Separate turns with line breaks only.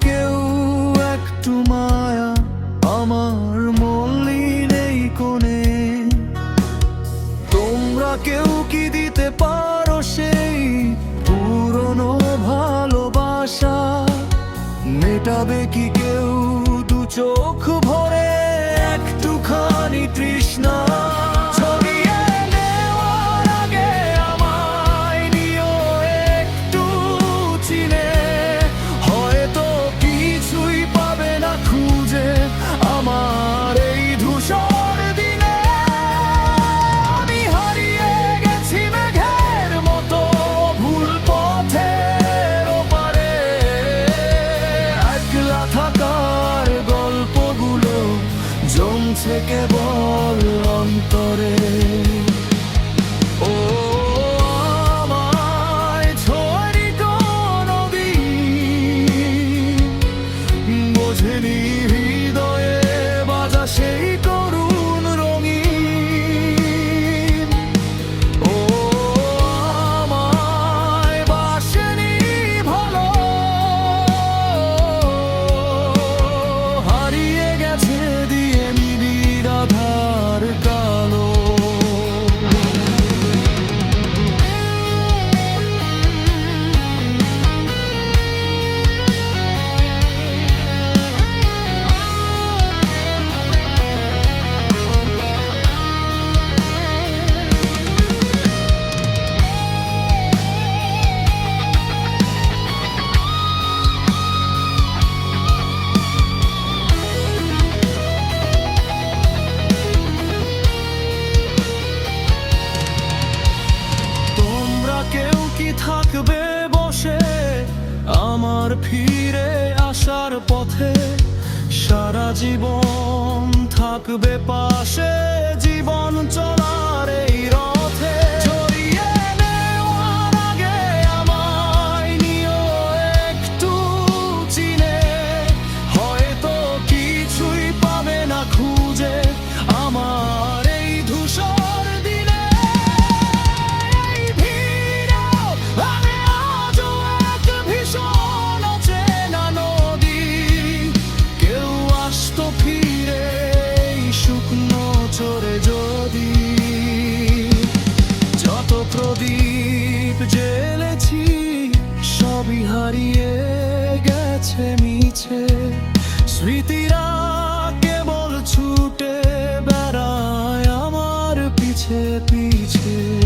কেউ একটু মায়া আমার মলিন এই তোমরা কেউ কি দিতে পারো সেই পুরনো ভালোবাসা? মেটাবে কি কেউ দু চোখ ভরে একটুখানি তৃষ্ণা? zwecke wohnen. থাকবে বসে আমার ফিরে আসার পথে সারা জীবন থাকবে পাশে 切彼此